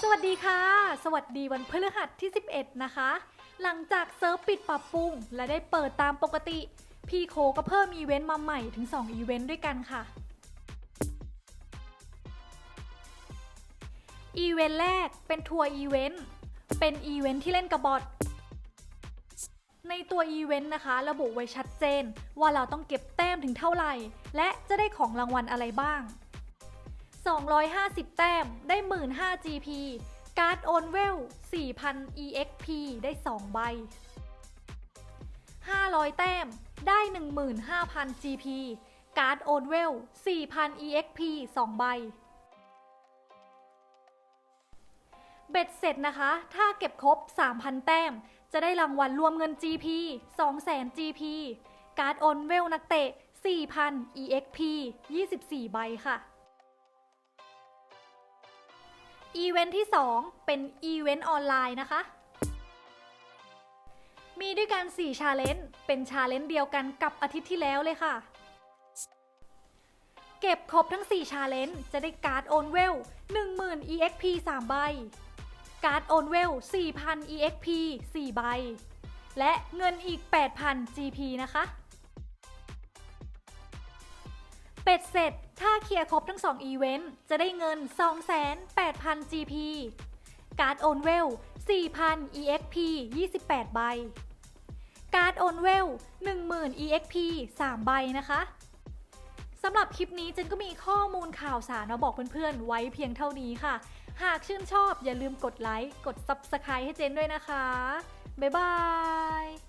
สวัสดีค่ะ สวัสดีวันพฤหัสที่ 11 นะคะ หลังจากเซิร์ฟปิดปรับปรุง และได้เปิดตามปกติ พี่โคก็เพิ่มอีเวนต์มาใหม่ถึง 2 อีเวนต์ด้วยกันค่ะ อีเวนต์แรกเป็นทัวร์อีเวนต์ เป็นอีเวนต์ที่เล่นกับบอทในตัวอีเวนต์นะคะ ระบุไว้ชัดเจน ว่าเราต้องเก็บแต้มถึงเท่าไหร่ และจะได้ของรางวัลอะไรบ้าง 250 แต้ม ได้ 15,000 GP การ์ดโอนเวล 4,000 EXP ได้ 2 ใบ 500 แต้ม ได้ 15,000 GP การ์ดโอนเวล 4,000 EXP 2 ใบ เบ็ดเสร็จนะคะ ถ้าเก็บครบ 3,000 แต้ม จะได้รางวัลรวมเงิน GP 200,000 GP การ์ดโอนเวลนักเตะ 4,000 EXP 24 ใบค่ะ อีเวนท์ที่ 2 เป็นอีเวนต์ออนไลน์นะคะ มีด้วยกัน4ชาเลนจ์เป็นชาเลนจ์เดียวกันกับอาทิตย์ที่แล้วเลยค่ะ เก็บครบทั้ง 4 ชาเลนจ์จะได้การ์ดโอนเวล 10,000 EXP 3 ใบ การ์ดโอนเวล 4,000 EXP 4 ใบ และเงินอีก 8,000 GP นะคะ เป็ดเสร็จ ถ้าเคลียร์ครบทั้ง 2 อีเวนต์ จะได้เงิน 28,000 GP การ์ดโอนเวล 4,000 EXP 28 ใบ การ์ดโอนเวล 10,000 EXP 3 ใบนะคะสำหรับคลิปนี้เจนก็มีข้อมูลข่าวสารมาบอกเพื่อนๆ ไว้เพียงเท่านี้ค่ะ หากชื่นชอบอย่าลืมกดไลค์ กด Subscribe ให้เจนด้วยนะคะ บ๊ายบาย